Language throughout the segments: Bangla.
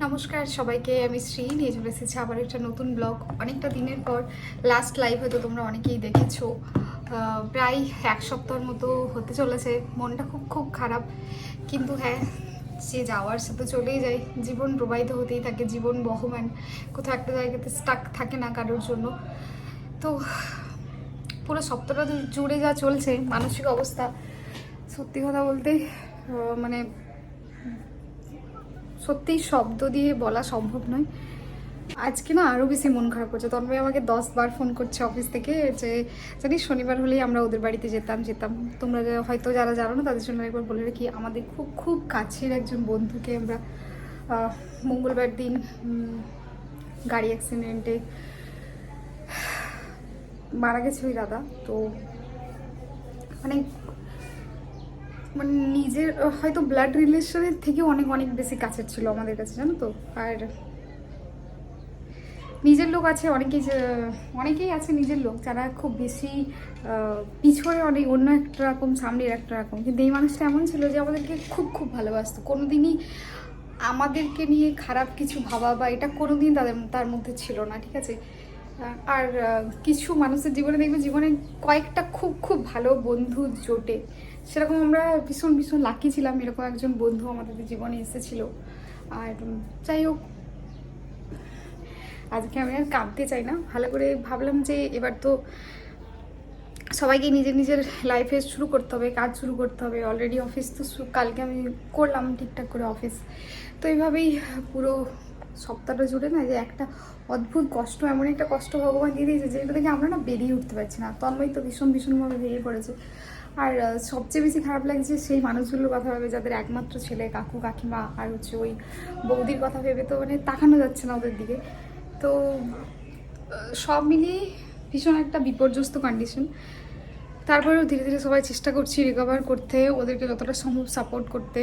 নমস্কার সবাইকে, আমি শ্রী। নিয়ে চলে এসেছি আবার একটা নতুন ব্লগ অনেকটা দিনের পর লাস্ট লাইভ হয়তো তোমরা অনেকেই দেখেছ। প্রায় এক সপ্তাহের মতো হতে চলেছে। মনটা খুব খুব খারাপ। কিন্তু হ্যাঁ সে যাওয়ার সাথে চলেই যায়। জীবন প্রবাহিত হতেই থাকে, জীবন বহমান। কোথাও একটা জায়গাতে স্টাক থাকে না কারোর জন্য। তো, পুরো সপ্তাহটা জুড়ে যা চলছে, মানসিক অবস্থা। সত্যি কথা বলতে মানে সত্যিই শব্দ দিয়ে বলা সম্ভব নয়। আজকে না আরও বেশি মন খারাপ করছে। তন্ময় আমাকে দশ বার ফোন করছে অফিস থেকে যে, জানিস শনিবার হলেই আমরা ওদের বাড়িতে যেতাম যেতাম। তোমরা হয়তো যারা জানো না, তাদের জন্য একবার বলে রাখি, আমাদের খুব খুব কাছের একজন বন্ধুকে আমরা মঙ্গলবার দিন গাড়ি অ্যাক্সিডেন্টে মারা গেছে ওই দাদা। তো মানে মানে নিজের, হয়তো ব্লাড রিলেশনের থেকে অনেক অনেক বেশি কাছের ছিল আমাদের কাছে, জানো তো? আর নিজের লোক আছে, অনেকেই অনেকেই আছে নিজের লোক, যারা খুব বেশি পিছনে অনেক, অন্য একটা রকম, সামনের একটা রকম। কিন্তু এই মানুষটা এমন ছিল যে আমাদেরকে খুব খুব ভালোবাসতো। কোনোদিনই আমাদেরকে নিয়ে খারাপ কিছু ভাবা বা এটা কোনো কোনোদিন তাদের, তার মধ্যে ছিল না, ঠিক আছে? আর কিছু মানুষের জীবনে দেখবে জীবনে কয়েকটা খুব খুব ভালো বন্ধু জোটে। সেরকম আমরা ভীষণ ভীষণ লাকি ছিলাম। এরকম একজন বন্ধু আমাদের জীবনে এসেছিল। আর যাই হোক। আজকে আমি আর কাঁদতে চাই না। ভালো করে ভাবলাম যে এবার তো সবাইকে নিজের নিজের লাইফে শুরু করতে হবে, কাজ শুরু করতে হবে। অলরেডি অফিস তো কালকে আমি করলাম ঠিকঠাক করে অফিস তো এইভাবেই পুরো সপ্তাহটা জুড়ে না যে একটা অদ্ভুত কষ্ট, এমন একটা কষ্ট ভগবান দিয়ে দিয়েছে যেটা থেকে আমরা না বেরিয়ে উঠতে পারছি না। তন্ময় তো ভীষণ ভীষণভাবে ভেঙে পড়েছে। আর সবচেয়ে বেশি খারাপ লাগছে সেই মানুষগুলোর কথা ভেবে যাদের একমাত্র ছেলে, কাকু, কাকিমা আর হচ্ছে ওই বৌদির কথা ভেবে তো মানে তাকানো যাচ্ছে না ওদের দিকে। তো সব মিলিয়ে ভীষণ একটা বিপর্যস্ত কন্ডিশন তারপরেও ধীরে ধীরে সবাই চেষ্টা করছি রিকভার করতে, ওদেরকে যতটা সম্ভব সাপোর্ট করতে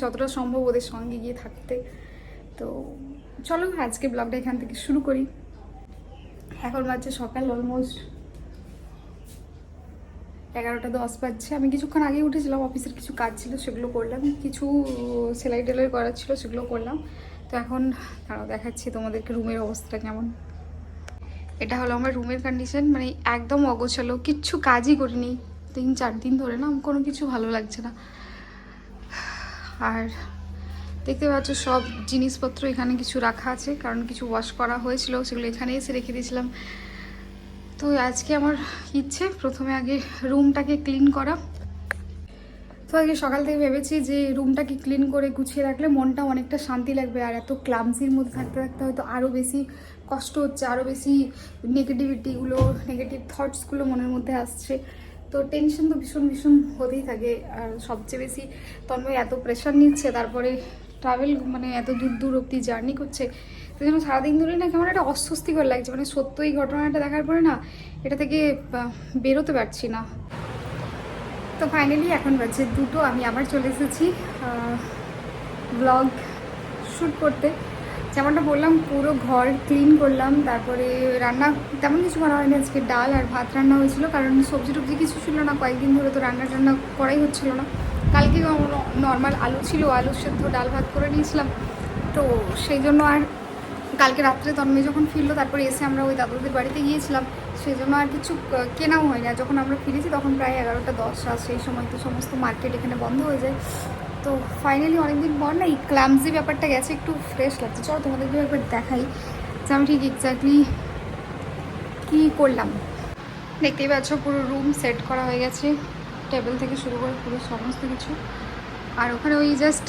যতটা সম্ভব ওদের সঙ্গে গিয়ে থাকতে। তো চলো, আজকে ব্লগটা এখান থেকে শুরু করি। এখন বাজছে সকাল অলমোস্ট এগারোটা দশ বাজছে। আমি কিছুক্ষণ আগে উঠেছিলাম, অফিসের কিছু কাজ ছিল, সেগুলো করলাম। কিছু সেলাই টেলাই করার ছিল, সেগুলো করলাম। তো এখন দাঁড়াও, দেখাচ্ছি তোমাদেরকে রুমের অবস্থাটা কেমন। এটা হলো আমার রুমের কন্ডিশন মানে একদম অগোছালো, কিচ্ছু কাজই করিনি। তিন, চার দিন ধরে না, কোনো কিছু ভালো লাগছে না। আর দেখতে পাচ্ছ সব জিনিসপত্র এখানে কিছু রাখা আছে, কারণ কিছু ওয়াশ করা হয়েছিল, সেগুলো এখানে এসে রেখে দিয়েছিলাম। তো আজকে আমার ইচ্ছে, প্রথমে আগে রুমটাকে ক্লিন করা। তো আগে সকাল থেকে ভেবেছি যে রুমটাকে ক্লিন করে গুছিয়ে রাখলে মনটা অনেকটা শান্তি লাগবে, আর এত ক্লামসির মধ্যে থাকতে থাকতে হয়তো আরও বেশি কষ্ট হচ্ছে আরও বেশি নেগেটিভিটিগুলো নেগেটিভ থটসগুলো মনের মধ্যে আসছে। তো টেনশন তো ভীষণ ভীষণ হতেই থাকে, আর সবচেয়ে বেশি তন্ময় এত প্রেশার নিচ্ছে, তারপরে ট্রাভেল মানে এত দূর দূর অব্দি জার্নি করছে, তো যেন সারাদিন ধরে না কেমন একটা অস্বস্তিকর লাগছে। মানে সত্য এই ঘটনাটা দেখার পরে না, এটা থেকে বেরোতে পারছি না। তো ফাইনালি এখন বাজে দুটো, আমি আবার চলে এসেছি ব্লগ শ্যুট করতে। যেমনটা বললাম, পুরো ঘর ক্লিন করলাম, তারপরে রান্না, তেমন কিছু করা হয়নি আজকে, ডাল আর ভাত রান্না হয়েছিল, কারণ সবজি টবজি কিছু ছিল না, কয়েকদিন ধরে তো রান্না টান্না করাই হচ্ছিল না। কালকে নর্মাল আলু ছিল আলু সেদ্ধ, ডাল ভাত করে নিয়েছিলাম। তো সেই জন্য আর কালকে রাত্রে তন্ময় যখন ফিরলো, তারপরে এসে আমরা ওই দাদুদের বাড়িতে গিয়েছিলাম। সেই জন্য আর কিছু কেনাও হয় না যখন আমরা ফিরেছি, তখন প্রায় এগারোটা, দশ আর সেই সময় তো সমস্ত মার্কেট এখানে বন্ধ হয়ে যায়। তো ফাইনালি অনেকদিন পর না এই ক্লামসি ব্যাপারটা গেছে, একটু ফ্রেশ লাগছে। চলো তোমাদেরকে একবার দেখাই যে আমি ঠিক এক্স্যাক্টলি কী করলাম। দেখতেই পাচ্ছ পুরো রুম সেট করা হয়ে গেছে। টেবিল থেকে শুরু করে পুরো সমস্ত কিছু। আর ওখানে ওই জাস্ট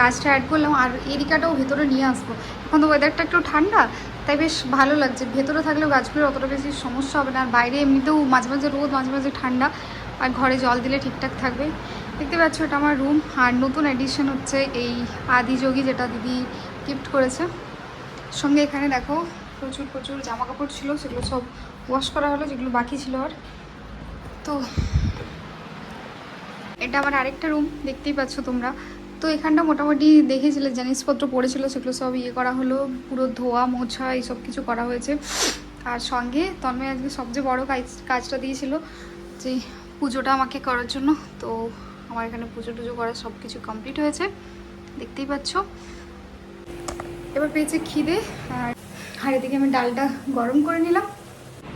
গাছটা অ্যাড করলাম, আর এরিকাটাও ভেতরে নিয়ে আসব। এখন তো ওয়েদারটা একটু ঠান্ডা, তাই বেশ ভালো লাগছে। ভেতরে থাকলেও গাছগুলোর অতটা বেশি সমস্যা হবে না। আর বাইরে এমনিতেও মাঝে মাঝে রোদ, মাঝে মাঝে ঠান্ডা, আর ঘরে জল দিলে ঠিকঠাক থাকবে। দেখতে পাচ্ছ এটা আমার রুম আর নতুন এডিশন হচ্ছে এই আদিযোগী যেটা দিদি গিফট করেছে। সঙ্গে এখানে দেখো, প্রচুর প্রচুর জামা কাপড় ছিল, সেগুলো সব ওয়াশ করা হলো, যেগুলো বাকি ছিল আর। তো এটা আমার আরেকটা রুম দেখতেই পাচ্ছ তোমরা। তো এখানটা মোটামুটি দেখেছিলে, জিনিসপত্র পড়েছিল, সেগুলো সব ইয়ে করা হলো, পুরো ধোয়া, মোছা, এইসব কিছু করা হয়েছে। আর সঙ্গে তন্ময় আজকে সবচেয়ে বড় কাজ, কাজটা দিয়েছিল, যে পুজোটা আমাকে করার জন্য, তো আমার এখানে পুজো টুজো করা সব কিছু কমপ্লিট হয়েছে, দেখতেই পাচ্ছ। এবার পেয়েছে খিদে, আর আর এদিকে আমি ডালটা গরম করে নিলাম।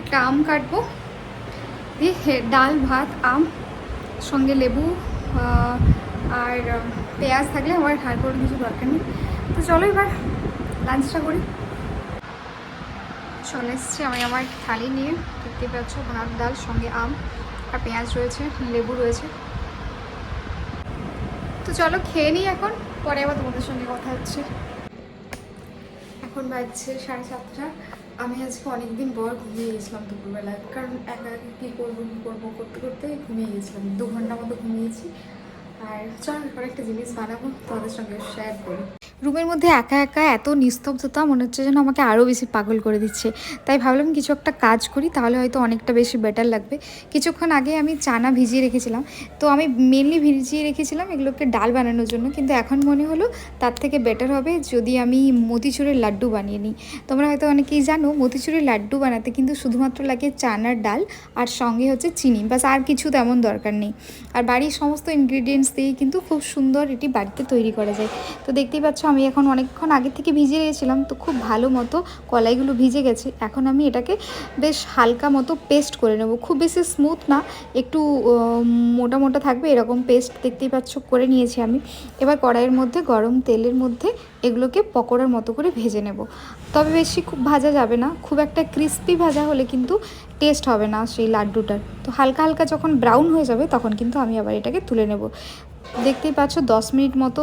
একটা আম কাটবো। দিয়ে ডাল, ভাত, আম সঙ্গে লেবু আর পেঁয়াজ থাকলে আমার হার করে কিছু দরকার নেই। তো চলো এবার লাঞ্চটা করি। চলে এসছি আমি আমার থালি নিয়ে। দেখতে পাচ্ছ ভাত, ডাল, সঙ্গে আম আর পেঁয়াজ রয়েছে, লেবু রয়েছে। তো চলো খেয়ে নিই এখন, পরে আবার তোমাদের সঙ্গে কথা হচ্ছে। এখন বাজছে সাড়ে সাতটা। আমি আজকে অনেকদিন পর ঘুমিয়ে গেছিলাম দুপুরবেলায়, কারণ একা একা কী করব কী করব করতে করতে ঘুমিয়ে গেছিলাম। দু ঘণ্টা মতো ঘুমিয়েছি। আর চল একটা জিনিস বানাবো, তোমাদের সঙ্গে শেয়ার করি। রুমের মধ্যে একা একা এত নিস্তব্ধতা, মনে হচ্ছে যেন আমাকে আরও বেশি পাগল করে দিচ্ছে। তাই ভাবলাম কিছু একটা কাজ করি, তাহলে হয়তো অনেকটা বেশি বেটার লাগবে। কিছুক্ষণ আগে আমি চানা ভিজিয়ে রেখেছিলাম। তো আমি মেনলি ভিজিয়ে রেখেছিলাম এগুলোকে ডাল বানানোর জন্য, কিন্তু এখন মনে হলো তার থেকে বেটার হবে যদি আমি মতিচুরের লাড্ডু বানিয়ে নিই। তোমরা হয়তো অনেকেই জানো, মতিচুরের লাড্ডু বানাতে কিন্তু শুধুমাত্র লাগে চানার ডাল আর সঙ্গে হচ্ছে চিনি। বাস আর কিছু তেমন দরকার নেই। আর বাড়ির সমস্ত ইনগ্রিডিয়েন্টস দিয়েই কিন্তু খুব সুন্দর এটি বাড়িতে তৈরি করা যায়। তো দেখতেই পাচ্ছ আমি এখন অনেকক্ষণ আগে থেকে ভিজে রেখেছিলাম তো খুব ভালো মতো কলাইগুলো ভিজে গেছে। এখন আমি এটাকে বেশ হালকা মতো পেস্ট করে নেব। খুব বেশি স্মুথ না, একটু মোটা মোটা থাকবে, এরকম পেস্ট দেখতেই পাচ্ছ, করে নিয়েছি আমি। এবার কড়াইয়ের মধ্যে, গরম তেলের মধ্যে এগুলোকে পকোড়ার মতো করে ভেজে নেব। তবে বেশি খুব ভাজা যাবে না, খুব একটা ক্রিস্পি ভাজা হলে কিন্তু টেস্ট হবে না সেই লাড্ডুটার। তো হালকা হালকা যখন ব্রাউন হয়ে যাবে, তখন কিন্তু আমি আবার এটাকে তুলে নেব। দেখতেই পাচ্ছ, দশ মিনিট মতো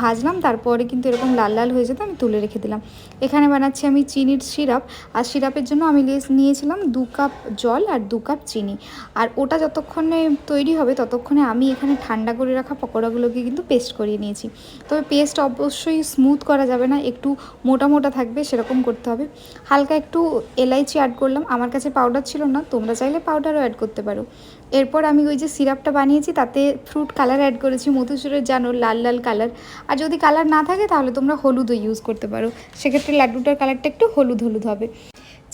ভাজলাম, তারপরে কিন্তু এরকম লাল লাল হয়ে যেত, আমি তুলে রেখে দিলাম। এখানে বানাচ্ছি আমি চিনির সিরাপ, আর সিরাপের জন্য আমি নিয়েছিলাম দু কাপ জল আর দু কাপ চিনি। আর ওটা যতক্ষণে তৈরি হবে, ততক্ষণে আমি এখানে ঠান্ডা করে রাখা পকোড়াগুলোকে কিন্তু পেস্ট করিয়ে নিয়েছি। তবে পেস্ট অবশ্যই স্মুথ করা যাবে না, একটু মোটা মোটা থাকবে, সেরকম করতে হবে। হালকা একটু এলাইচি অ্যাড করলাম, আমার কাছে পাউডার ছিল না, তোমরা চাইলে পাউডারও অ্যাড করতে পারো। এরপর আমি ওই যে সিরাপটা বানিয়েছি, তাতে ফ্রুট কালার অ্যাড করেছি মধুচুরের জানো লাল লাল কালার আর যদি কালার না থাকে তাহলে তোমরা হলুদও ইউজ করতে পারো। সেক্ষেত্রে লাড্ডুটার কালারটা একটু হলুদ হলুদ হবে।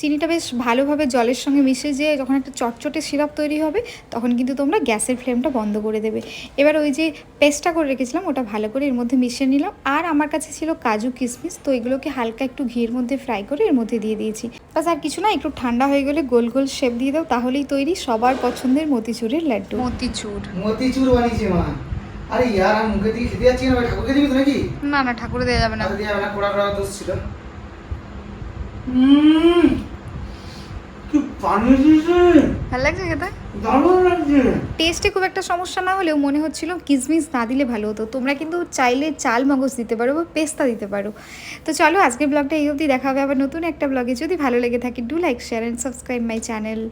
চিনিটা বেশ ভালোভাবে জলের সঙ্গে মিশে যেয়ে যখন একটা চটচটে সিরাপ তৈরি হবে তখন কিন্তু তোমরা গ্যাসের ফ্লেমটা বন্ধ করে দেবে। এবার ওই যে পেস্টটা করে রেখেছিলাম ওটা ভালো করে এর মধ্যে মিশিয়ে নিলাম। আর আমার কাছে ছিল কাজু কিশমিশ তো এগুলোকে হালকা একটু ঘিয়ের মধ্যে ফ্রাই করে এর মধ্যে দিয়ে দিয়েছি। বাস আর কিছু না একটু ঠান্ডা হয়ে গেলে গোল গোল শেপ দিয়ে দাও তাহলেই তৈরি সবার পছন্দের মতিচুরের লাড্ডু। মতিচুর। মতিচুর বানিয়েছে মা। আরে ইয়ার আমি মুখে দিয়ে খেতে যাচ্ছি না ভাই। ঠাকুরকে দিবি তো নাকি? না না ঠাকুর দেওয়া যাবে না। আর দিয়ে না পোড়া পোড়া দোষ ছিল। হুম। কি পানি ভালো লাগছে খেতে? দারুণ লাগছে। টেস্টে খুব একটা সমস্যা না হলেও মনে হচ্ছিল কিসমিস না দিলে ভালো হতো। তোমরা কিন্তু চাইলে চাল মগজ দিতে পারো বা পেস্তা দিতে পারো। তো চলো আজকের ব্লগটা এই অবধি দেখা হবে আবার নতুন একটা ব্লগে। যদি ভালো লেগে থাকে do like share and subscribe my channel